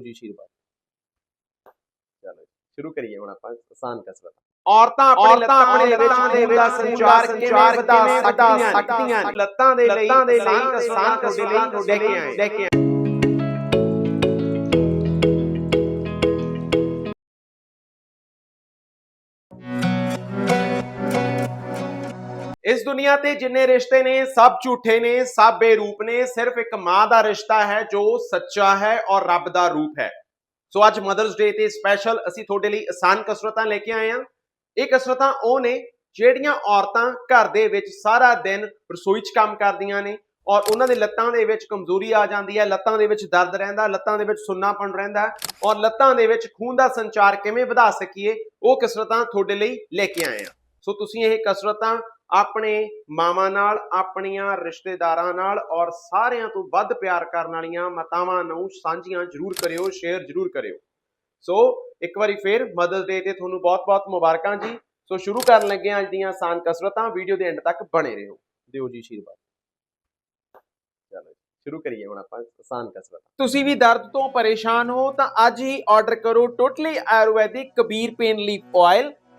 ਜੀ ਆਸ਼ੀਰਵਾਦ ਚਲੋ ਸ਼ੁਰੂ ਕਰੀਏ ਹੁਣ ਆਪਾਂ ਆਸਾਨ ਕਸਰਤ। ਔਰਤਾਂ ਆਪਣੇ ਲੱਤਾਂ ਆਪਣੇ ਲੱਤਾਂ ਦੇ ਵਿੱਚ ਸੰਚਾਰ ਕਿਵੇਂ ਵਧਾ ਸਕਦੀਆਂ ਲੱਤਾਂ ਦੇ ਲਈ ਆਸਾਨ ਕਸਰਤ ਦੇ ਲਈ ਲੈ ਕੇ ਆਏ। ਦੁਨੀਆ ਤੇ ਜਿੰਨੇ ਰਿਸ਼ਤੇ ਨੇ, ਸਭ ਝੂਠੇ ਨੇ, ਸਭ ਬੇਰੂਪ ਨੇ, ਸਿਰਫ ਇੱਕ ਮਾਂ ਦਾ ਰਿਸ਼ਤਾ ਹੈ ਜੋ ਸੱਚਾ ਹੈ ਔਰ ਰੱਬ ਦਾ ਰੂਪ ਹੈ। ਸੋ ਅੱਜ ਮਦਰਸ ਡੇ ਤੇ ਸਪੈਸ਼ਲ ਅਸੀਂ ਤੁਹਾਡੇ ਲਈ ਆਸਾਨ ਕਸਰਤਾਂ ਲੈ ਕੇ ਆਏ ਹਾਂ। ਇਹ ਕਸਰਤਾਂ ਉਹ ਨੇ ਜਿਹੜੀਆਂ ਔਰਤਾਂ ਘਰ ਦੇ ਵਿੱਚ ਸਾਰਾ ਦਿਨ ਰਸੋਈ 'ਚ ਕੰਮ ਕਰਦੀਆਂ ਨੇ ਔਰ ਉਹਨਾਂ ਦੇ ਲੱਤਾਂ ਦੇ ਵਿੱਚ ਕਮਜ਼ੋਰੀ ਆ ਜਾਂਦੀ ਹੈ, ਲੱਤਾਂ ਦੇ ਵਿੱਚ ਦਰਦ ਰਹਿੰਦਾ, ਲੱਤਾਂ ਦੇ ਵਿੱਚ ਸੁੰਨਾਪਣ ਰਹਿੰਦਾ ਔਰ ਲੱਤਾਂ ਦੇ ਵਿੱਚ ਖੂਨ ਦਾ ਸੰਚਾਰ ਕਿਵੇਂ ਵਧਾ ਸਕੀਏ, ਉਹ ਕਸਰਤਾਂ ਤੁਹਾਡੇ ਲਈ ਲੈ ਕੇ ਆਏ ਹਾਂ। ਸੋ ਤੁਸੀਂ ਇਹ ਕਸਰਤਾਂ ਆਪਣੇ ਮਾਵਾਂ ਨਾਲ, ਆਪਣੀਆਂ ਰਿਸ਼ਤੇਦਾਰਾਂ ਨਾਲ ਔਰ ਸਾਰਿਆਂ ਤੋਂ ਵੱਧ ਪਿਆਰ ਕਰਨ ਵਾਲੀਆਂ ਮਾਤਾਵਾਂ ਨੂੰ ਸਾਂਝੀਆਂ ਜ਼ਰੂਰ ਕਰਿਓ, ਸ਼ੇਅਰ ਜ਼ਰੂਰ ਕਰਿਓ। ਸੋ ਇੱਕ ਵਾਰੀ ਫੇਰ ਮਦਰਸ ਡੇ ਤੇ ਤੁਹਾਨੂੰ ਬਹੁਤ-ਬਹੁਤ ਮੁਬਾਰਕਾਂ ਜੀ। ਸੋ ਸ਼ੁਰੂ ਕਰਨ ਲੱਗੇ ਹਾਂ ਅੱਜ ਦੀਆਂ ਆਸਾਨ ਕਸਰਤਾਂ, ਵੀਡੀਓ ਦੇ ਐਂਡ ਤੱਕ ਬਣੇ ਰਹੋ। ਦਿਓ ਜੀ ਆਸ਼ੀਰਵਾਦ ਚਲੋ ਸ਼ੁਰੂ ਕਰੀਏ ਹੁਣ ਆਪਾਂ ਆਸਾਨ ਕਸਰਤਾਂ। ਤੁਸੀਂ ਵੀ ਦਰਦ ਤੋਂ ਪਰੇਸ਼ਾਨ ਹੋ ਤਾਂ ਅੱਜ ਹੀ ਆਰਡਰ ਕਰੋ totally ayurvedic Kabir pain leaf oil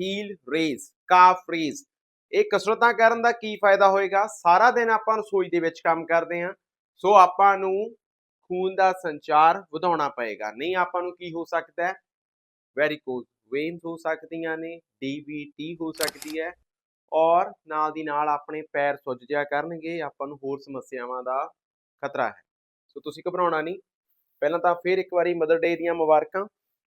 heel raise ਕਾਫ raise ਇਹ ਕਸਰਤਾਂ ਕਰਨ ਦਾ ਕੀ ਫਾਇਦਾ ਹੋਏਗਾ? ਸਾਰਾ ਦਿਨ ਆਪਾਂ ਰਸੋਈ ਦੇ ਵਿੱਚ ਕੰਮ ਕਰਦੇ ਹਾਂ, ਸੋ ਆਪਾਂ ਨੂੰ ਖੂਨ ਦਾ ਸੰਚਾਰ ਵਧਾਉਣਾ ਪਏਗਾ। ਨਹੀਂ ਆਪਾਂ ਨੂੰ ਕੀ ਹੋ ਸਕਦਾ ਹੈ? ਵੈਰੀਕੋਜ਼ ਵੇਨਸ ਹੋ ਸਕਦੀਆਂ ਨੇ ਡੀਵੀਟੀ ਹੋ ਸਕਦੀ ਹੈ ਔਰ ਨਾਲ ਦੀ ਨਾਲ ਆਪਣੇ ਪੈਰ ਸੁੱਜ ਜਿਆ ਕਰਨਗੇ, ਆਪਾਂ ਨੂੰ ਹੋਰ ਸਮੱਸਿਆਵਾਂ ਦਾ ਖਤਰਾ ਹੈ। ਸੋ ਤੁਸੀਂ ਘਬਰਾਉਣਾ ਨਹੀਂ। ਪਹਿਲਾਂ ਤਾਂ ਫਿਰ ਇੱਕ ਵਾਰੀ ਮਦਰ ਡੇ ਦੀਆਂ ਮੁਬਾਰਕਾਂ।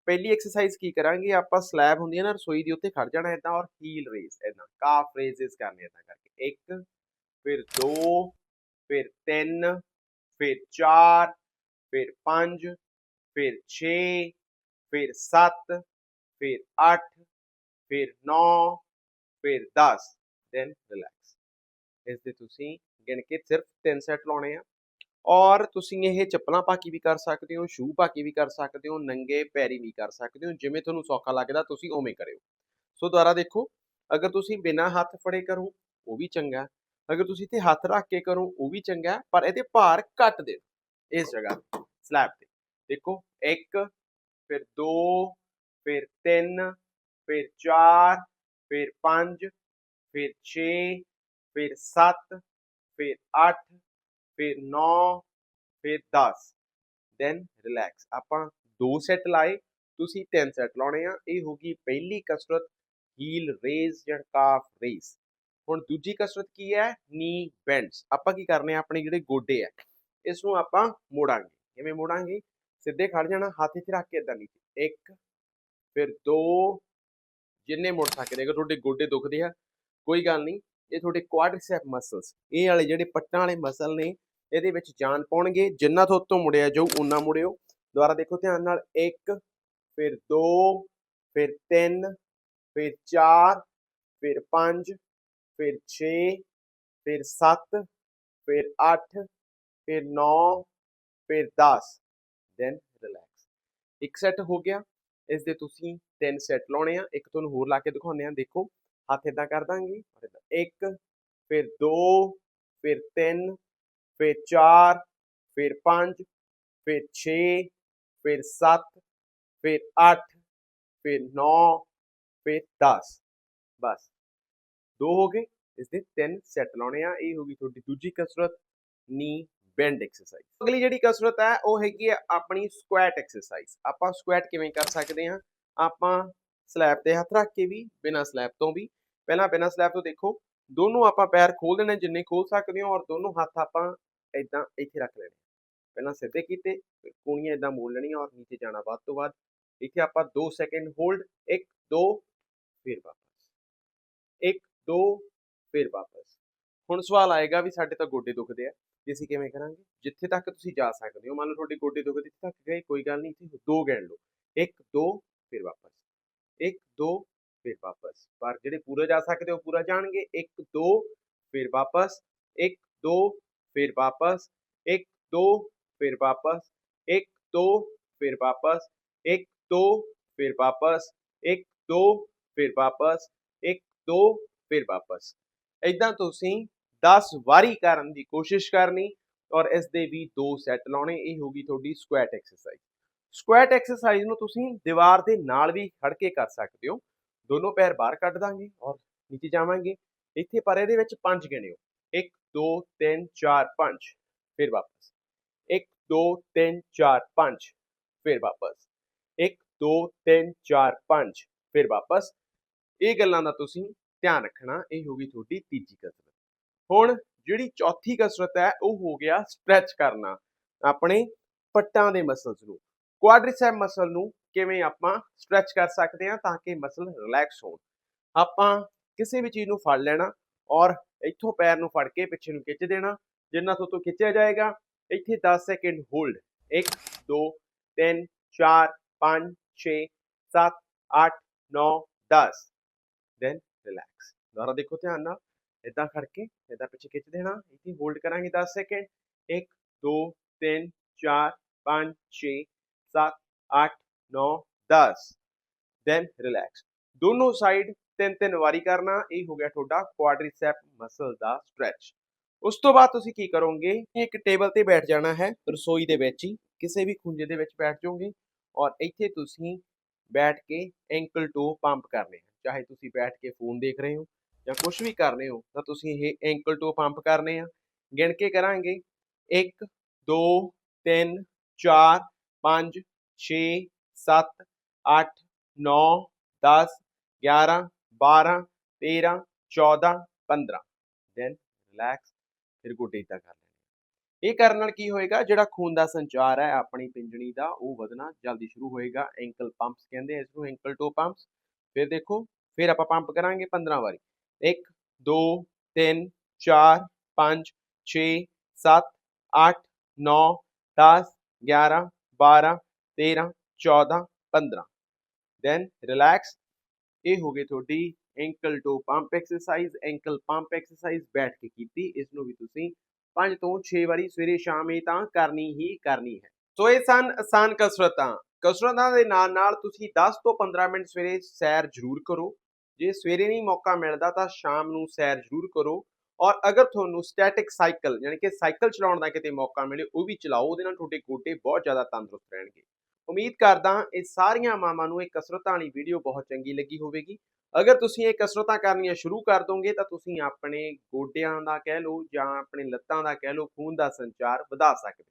ਪਹਿਲੀ ਐਕਸਰਸਾਈਜ਼ ਕੀ ਕਰਾਂਗੇ? ਆਪਾਂ ਸਲੈਬ ਹੁੰਦੀ ਹੈ ਨਾ ਰਸੋਈ ਦੇ ਉੱਤੇ ਖੜ ਜਾਣਾ ਇਦਾਂ ਔਰ ਹੀਲ ਰੇਜ਼ ਇਦਾਂ ਕਾਫ ਰੇਜ਼ਸ ਕਰਨੇ ਇਦਾਂ ਕਰਕੇ। ਇੱਕ, ਫਿਰ ਦੋ, ਫਿਰ ਤਿੰਨ, ਫਿਰ ਚਾਰ, ਫਿਰ ਪੰਜ, ਫਿਰ 6 ਫਿਰ 7 ਫਿਰ 8 ਫਿਰ 9 ਫਿਰ 10 ਦੈਨ ਰਿਲੈਕਸ ਇਸ ਦੇ ਤੁਸੀਂ ਗਿਣ ਕੇ ਸਿਰਫ ਤਿੰਨ ਸੈਟ ਲਾਉਣੇ ਆ। ਔਰ ਤੁਸੀਂ ਇਹ ਚੱਪਲਾਂ ਪਾ ਕੇ ਵੀ ਕਰ ਸਕਦੇ ਹੋ ਸ਼ੂ ਪਾ ਕੇ ਵੀ ਕਰ ਸਕਦੇ ਹੋ, ਨੰਗੇ ਪੈਰੀ ਵੀ ਕਰ ਸਕਦੇ ਹੋ, ਜਿਵੇਂ ਤੁਹਾਨੂੰ ਸੌਖਾ ਲੱਗਦਾ ਤੁਸੀਂ ਉਵੇਂ ਕਰਿਓ। ਸੋ ਦੁਬਾਰਾ ਦੇਖੋ, ਅਗਰ ਤੁਸੀਂ ਬਿਨਾਂ ਹੱਥ ਫੜੇ ਕਰੋ, ਉਹ ਵੀ ਚੰਗਾ। ਅਗਰ ਤੁਸੀਂ ਇੱਥੇ ਹੱਥ ਰੱਖ ਕੇ ਕਰੋ, ਉਹ ਵੀ ਚੰਗਾ, ਪਰ ਇਹਦੇ ਭਾਰ ਘੱਟ ਦੇ ਇਸ ਜਗ੍ਹਾ ਸਲੈਬ ਤੇ। ਦੇਖੋ 1 ਫਿਰ 2 ਫਿਰ 3 ਫਿਰ 4 ਫਿਰ 5 ਫਿਰ 6 ਫਿਰ 7 ਫਿਰ 8 ਫਿਰ 9 ਫਿਰ 10 ਦੈਨ ਰਿਲੈਕਸ ਆਪਾਂ ਦੋ ਸੈੱਟ ਲਾਏ, ਤੁਸੀਂ ਤਿੰਨ ਸੈੱਟ ਲਾਉਣੇ ਆ। ਇਹ ਹੋਗੀ ਪਹਿਲੀ ਕਸਰਤ ਹੀਲ ਰੇਜ਼ ਜਾਂ ਕਾਫ ਰੇਜ਼ ਹੁਣ ਦੂਜੀ ਕਸਰਤ ਕੀ ਹੈ? ਨੀ ਬੈਂਡਸ ਆਪਾਂ ਕੀ ਕਰਨੇ ਆ? ਆਪਣੇ ਜਿਹੜੇ ਗੋਡੇ ਆ ਇਸ ਨੂੰ ਆਪਾਂ ਮੋੜਾਂਗੇ। ਕਿਵੇਂ ਮੋੜਾਂਗੇ? ਸਿੱਧੇ ਖੜ ਜਾਣਾ, ਹੱਥ ਇੱਥੇ ਰੱਖ ਕੇ ਇਦਾਂ ਨੀਚੇ। ਇੱਕ, ਫਿਰ ਦੋ, ਜਿੰਨੇ ਮੁੜ ਸਕਦੇ ਅਗਰ ਤੁਹਾਡੇ ਗੋਡੇ ਦੁਖਦੇ ਆ। ਕੋਈ ਗੱਲ ਨਹੀਂ। ਇਹ ਤੁਹਾਡੇ ਕੁਆਡ੍ਰਿਸੈਪ ਮਸਲਸ ਇਹ ਵਾਲੇ ਜਿਹੜੇ ਪੱਟਾਂ ਵਾਲੇ ਮਸਲ ਨੇ, ਇਹਦੇ ਵਿੱਚ ਜਾਨ ਪਾਉਣਗੇ, ਜਿੰਨਾ ਤੋਂ ਉੱਤੋਂ ਮੁੜਿਆ ਜਾਊ ਉਨਾ ਮੁੜਿਓ। ਦੁਬਾਰਾ ਦੇਖੋ ਧਿਆਨ ਨਾਲ 1 ਫਿਰ 2 ਫਿਰ 3 ਫਿਰ 4 ਫਿਰ 5 ਫਿਰ 6 ਫਿਰ 7 ਫਿਰ 8 ਫਿਰ 9 ਫਿਰ 10 ਦੈਨ ਰਿਲੈਕਸ ਇੱਕ ਸੈੱਟ ਹੋ ਗਿਆ, ਇਸ ਦੇ ਤੁਸੀਂ ਤਿੰਨ ਸੈੱਟ ਲਾਉਣੇ ਆ। ਇੱਕ ਤੁਹਾਨੂੰ ਹੋਰ ਲਾ ਕੇ ਦਿਖਾਉਂਦੇ ਆ, ਦੇਖੋ। ਹੱਥ ਇਦਾਂ ਕਰ ਦਾਂਗੇ ਔਰ ਇੱਕ, ਫਿਰ ਦੋ, ਫਿਰ ਤਿੰਨ, ਫਿਰ ਚਾਰ, ਫਿਰ ਪੰਜ, ਫਿਰ 6 ਫਿਰ 7 ਫਿਰ 8 ਫਿਰ 9 ਫਿਰ 10 ਬਸ। ਦੋ ਹੋ ਗਏ, ਇਸ ਦੇ ਤਿੰਨ ਸੈੱਟ ਲਾਉਣੇ ਆ, ਇਹ ਹੋ ਗਈ ਤੁਹਾਡੀ ਦੂਜੀ ਕਸਰਤ ਨੀ ਬੈਂਡ ਐਕਸਰਸਾਈਜ਼ ਅਗਲੀ ਜਿਹੜੀ ਕਸਰਤ ਹੈ, ਉਹ ਹੈਗੀ ਹੈ ਆਪਣੀ ਸਕੁਐਟ ਐਕਸਰਸਾਈਜ਼ ਆਪਾਂ ਸਕੁਐਟ ਕਿਵੇਂ ਕਰ ਸਕਦੇ ਹਾਂ? ਆਪਾਂ ਸਲੈਬ ਤੇ ਹੱਥ ਰੱਖ ਕੇ ਵੀ, ਬਿਨਾਂ ਸਲੈਬ ਤੋਂ ਵੀ ਪਹਿਲਾਂ ਬਿਨਾਂ ਸਲੈਬ ਤੋਂ ਦੇਖੋ, ਦੋਨੋਂ ਆਪਾਂ ਪੈਰ ਖੋਲ ਦੇਣੇ ਜਿੰਨੇ ਖੋਲ ਸਕਦੇ ਹੋ ਔਰ ਦੋਨੋਂ ਹੱਥ ਆਪਾਂ ਇਦਾਂ ਇੱਥੇ ਰੱਖ ਲੈਣੇ। ਪਹਿਲਾਂ ਸਿੱਧੇ ਕੀਤੇ, ਫਿਰ ਕੂਣੀਆਂ ਇਦਾਂ ਮੋੜ ਲੈਣੀਆਂ ਔਰ ਨੀਚੇ ਜਾਣਾ ਵੱਧ ਤੋਂ ਵੱਧ। ਇੱਥੇ ਆਪਾਂ 2 ਸੈਕਿੰਡ ਹੋਲਡ 1 2 ਫਿਰ ਵਾਪਸ। 1 2 ਫਿਰ ਵਾਪਸ। ਹੁਣ ਸਵਾਲ ਆਏਗਾ ਵੀ ਸਾਡੇ ਤਾਂ ਗੋਡੇ ਦੁਖਦੇ ਆ ਜੇ ਅਸੀਂ ਕਿਵੇਂ ਕਰਾਂਗੇ? ਜਿੱਥੇ ਤੱਕ ਤੁਸੀਂ ਜਾ ਸਕਦੇ ਹੋ, ਮੰਨ ਲਓ ਤੁਹਾਡੇ ਗੋਡੇ ਦੁਖਦੇ, ਜਿੱਥੇ ਤੱਕ ਗਏ, ਕੋਈ ਗੱਲ ਨਹੀਂ, ਇੱਥੇ ਦੋ ਗਿਣ ਲਓ। 1 2 ਫਿਰ ਵਾਪਸ। 1 2 ਫਿਰ ਵਾਪਸ। ਪਰ ਜਿਹੜੇ ਪੂਰੇ ਜਾ ਸਕਦੇ ਹੋ ਪੂਰਾ ਜਾਣਗੇ। 1 2 ਫਿਰ ਵਾਪਸ। 1 2 ਫਿਰ ਵਾਪਸ। 1 2 ਫਿਰ ਵਾਪਸ। 1 2 ਫਿਰ ਵਾਪਸ। 1 2 ਫਿਰ ਵਾਪਸ। 1 2 ਫਿਰ ਵਾਪਸ। 1 2 ਫਿਰ ਵਾਪਸ। ਇਦਾਂ ਤੁਸੀਂ 10 ਵਾਰੀ ਕਰਨ ਦੀ ਕੋਸ਼ਿਸ਼ ਕਰਨੀ ਔਰ ਇਸ ਦੇ ਵੀ ਦੋ ਸੈੱਟ ਲਾਉਣੇ। ਇਹ ਹੋਗੀ ਤੁਹਾਡੀ ਸਕੁਐਟ ਐਕਸਰਸਾਈਜ਼। ਸਕੁਐਟ ਐਕਸਰਸਾਈਜ਼ ਨੂੰ ਤੁਸੀਂ ਦੀਵਾਰ ਦੇ ਨਾਲ ਵੀ ਖੜ ਕੇ ਕਰ ਸਕਦੇ ਹੋ। ਦੋਨੋਂ ਪੈਰ ਬਾਹਰ ਕੱਢ ਦਾਂਗੇ ਔਰ ਨੀਚੇ ਜਾਵਾਂਗੇ। ਇੱਥੇ ਪਰ ਇਹਦੇ ਵਿੱਚ ਪੰਜ ਗਿਣਿਓ। 1 2 3 4 5 ਫਿਰ ਵਾਪਸ। 1 2 3 4 5 ਫਿਰ ਵਾਪਸ। 1 2 3 4 5 ਫਿਰ ਵਾਪਸ। ਇਹ ਗੱਲਾਂ ਦਾ ਤੁਸੀਂ ਧਿਆਨ ਰੱਖਣਾ, ਇਹ ਹੋ ਗਈ ਤੁਹਾਡੀ ਤੀਜੀ ਕਸਰਤ। ਹੁਣ ਜਿਹੜੀ ਚੌਥੀ ਕਸਰਤ ਹੈ, ਉਹ ਹੋ ਗਿਆ ਸਟ੍ਰੈਚ ਕਰਨਾ। ਆਪਣੇ ਪੱਟਾਂ ਦੇ ਮਸਲਸ ਨੂੰ ਕੁਆਡ੍ਰਿਸੈਪ ਮਸਲ ਨੂੰ ਕਿਵੇਂ ਆਪਾਂ ਸਟ੍ਰੈਚ ਕਰ ਸਕਦੇ ਹਾਂ ਤਾਂ ਕਿ ਮਸਲ ਰਿਲੈਕਸ ਹੋਣ। ਆਪਾਂ ਕਿਸੇ ਵੀ ਚੀਜ਼ ਨੂੰ ਫੜ ਲੈਣਾ ਔਰ ਇੱਥੋਂ ਪੈਰ ਨੂੰ ਫੜ ਕੇ ਪਿੱਛੇ ਨੂੰ ਖਿੱਚ ਦੇਣਾ, ਜਿੰਨਾ ਤੋਂ ਤੋਂ ਖਿੱਚਿਆ ਜਾਏਗਾ, ਇੱਥੇ 10 ਸੈਕਿੰਡ ਹੋਲਡ 1 2 3 4 5 6 7 8 9 10 ਦੈਨ ਰਿਲੈਕਸ ਦੁਬਾਰਾ ਦੇਖੋ ਧਿਆਨ ਨਾਲ। ਇਦਾਂ ਖੜ ਕੇ ਇਦਾਂ ਪਿੱਛੇ ਖਿੱਚ ਦੇਣਾ। ਇੱਥੇ ਹੋਲਡ ਕਰਾਂਗੇ 10 ਸੈਕਿੰਡ 1 2 3 4 5 6 7 8 9 10 ਦੈਨ ਰਿਲੈਕਸ ਦੋਨੋਂ ਸਾਈਡ ਤਿੰਨ ਤਿੰਨ ਵਾਰੀ ਕਰਨਾ ਇਹ ਹੋ ਗਿਆ ਤੁਹਾਡਾ ਕੁਆਡ੍ਰਿਸੈਪ ਮਸਲ ਦਾ ਸਟ੍ਰੈਚ ਉਸ ਤੋਂ ਬਾਅਦ ਤੁਸੀਂ ਕੀ ਕਰੋਗੇ ਇੱਕ ਟੇਬਲ ਤੇ ਬੈਠ ਜਾਣਾ ਹੈ ਰਸੋਈ ਦੇ ਵਿੱਚ ਹੀ ਕਿਸੇ ਵੀ ਖੁੰਝੇ ਦੇ ਵਿੱਚ ਬੈਠ ਜਾਓਗੇ ਔਰ ਇੱਥੇ ਤੁਸੀਂ ਬੈਠ ਕੇ ਐਂਕਲ ਟੋ ਪੰਪ ਕਰਨੇ ਆ ਚਾਹੇ ਤੁਸੀਂ ਬੈਠ ਕੇ ਫੋਨ ਦੇਖ ਰਹੇ ਹੋ ਜਾਂ ਕੁਝ ਵੀ ਕਰ ਰਹੇ ਹੋ ਤਾਂ ਤੁਸੀਂ ਇਹ ਐਂਕਲ ਟੋ ਪੰਪ ਕਰਨੇ ਆ ਗਿਣ ਕੇ ਕਰਾਂਗੇ 1 2 3 4 5 6 7 8 9 10 11 12 13 14 15 ਦੈਨ ਰਿਲੈਕਸ ਫਿਰ ਗੋਡੇ ਇਦਾਂ ਕਰ ਲੈਣੇ ਇਹ ਕਰਨ ਨਾਲ ਕੀ ਹੋਏਗਾ, ਜਿਹੜਾ ਖੂਨ ਦਾ ਸੰਚਾਰ ਹੈ ਆਪਣੀ ਪਿੰਜਣੀ ਦਾ, ਉਹ ਵਧਣਾ ਜਲਦੀ ਸ਼ੁਰੂ ਹੋਏਗਾ। ਐਂਕਲ ਪੰਪਸ ਕਹਿੰਦੇ ਆ ਇਸ ਨੂੰ ਐਂਕਲ ਟੋ ਪੰਪਸ ਫਿਰ ਦੇਖੋ, ਫਿਰ ਆਪਾਂ ਪੰਪ ਕਰਾਂਗੇ 15 ਵਾਰੀ। 1 2 3 4 5 6 7 8 9 10 11 12 13 14 15 ਦੈਨ ਰਿਲੈਕਸ ਇਹ ਹੋ ਗਈ ਤੁਹਾਡੀ ankle to pump exercise ankle pump exercise ਬੈਠ ਕੇ ਕੀਤੀ, ਇਸ ਨੂੰ ਵੀ ਤੁਸੀਂ 5 ਤੋਂ 6 ਵਾਰੀ ਸਵੇਰੇ ਸ਼ਾਮ ਇਹ ਤਾਂ ਕਰਨੀ ਹੀ ਕਰਨੀ ਹੈ। ਸੋ ਇਹ ਸਨ ਆਸਾਨ ਕਸਰਤਾਂ। ਕਸਰਤਾਂ ਦੇ ਨਾਲ ਨਾਲ ਤੁਸੀਂ 10 ਤੋਂ 15 ਮਿੰਟ ਸਵੇਰੇ ਸੈਰ ਜ਼ਰੂਰ ਕਰੋ। ਜੇ ਸਵੇਰੇ ਨਹੀਂ ਮੌਕਾ ਮਿਲਦਾ ਤਾਂ ਸ਼ਾਮ ਨੂੰ ਸੈਰ ਜ਼ਰੂਰ ਕਰੋ। ਔਰ ਅਗਰ ਤੁਹਾਨੂੰ ਸਟੈਟਿਕ ਸਾਈਕਲ ਯਾਨੀ ਕਿ ਸਾਈਕਲ ਚਲਾਉਣ ਦਾ ਕਿਤੇ ਮੌਕਾ ਮਿਲੇ, ਉਹ ਵੀ ਚਲਾਓ। ਉਹਦੇ ਨਾਲ ਤੁਹਾਡੇ ਗੋਡੇ ਬਹੁਤ ਜ਼ਿਆਦਾ ਤੰਦਰੁਸਤ ਰਹਿਣਗੇ। ਉਮੀਦ ਕਰਦਾ ਇਹ ਸਾਰੀਆਂ ਮਾਵਾਂ ਨੂੰ ਇਹ ਕਸਰਤਾਂ ਵਾਲੀ ਵੀਡੀਓ ਬਹੁਤ ਚੰਗੀ ਲੱਗੀ ਹੋਵੇਗੀ। ਅਗਰ ਤੁਸੀਂ ਇਹ ਕਸਰਤਾਂ ਕਰਨੀਆਂ ਸ਼ੁਰੂ ਕਰ ਦੋਗੇ ਤਾਂ ਤੁਸੀਂ ਆਪਣੇ ਗੋਡਿਆਂ ਦਾ ਕਹਿ ਲਓ ਜਾਂ ਆਪਣੇ ਲੱਤਾਂ ਦਾ ਕਹਿ ਲਓ, ਖੂਨ ਦਾ ਸੰਚਾਰ ਵਧਾ ਸਕਦੇ ਹੋ।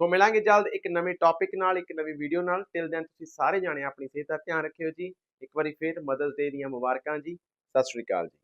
ਸੋ ਮਿਲਾਂਗੇ ਜਲਦ ਇੱਕ ਨਵੇਂ ਟੌਪਿਕ ਨਾਲ, ਇੱਕ ਨਵੀਂ ਵੀਡੀਓ ਨਾਲ। ਟਿਲ ਦੈਨ ਤੁਸੀਂ ਸਾਰੇ ਜਾਣੇ ਆਪਣੀ ਸਿਹਤ ਦਾ ਧਿਆਨ ਰੱਖਿਓ ਜੀ। ਇੱਕ ਵਾਰੀ ਫੇਰ ਮਦਰਸ ਡੇ ਦੀਆਂ ਮੁਬਾਰਕਾਂ ਜੀ। ਸਤਿ ਸ਼੍ਰੀ ਅਕਾਲ ਜੀ।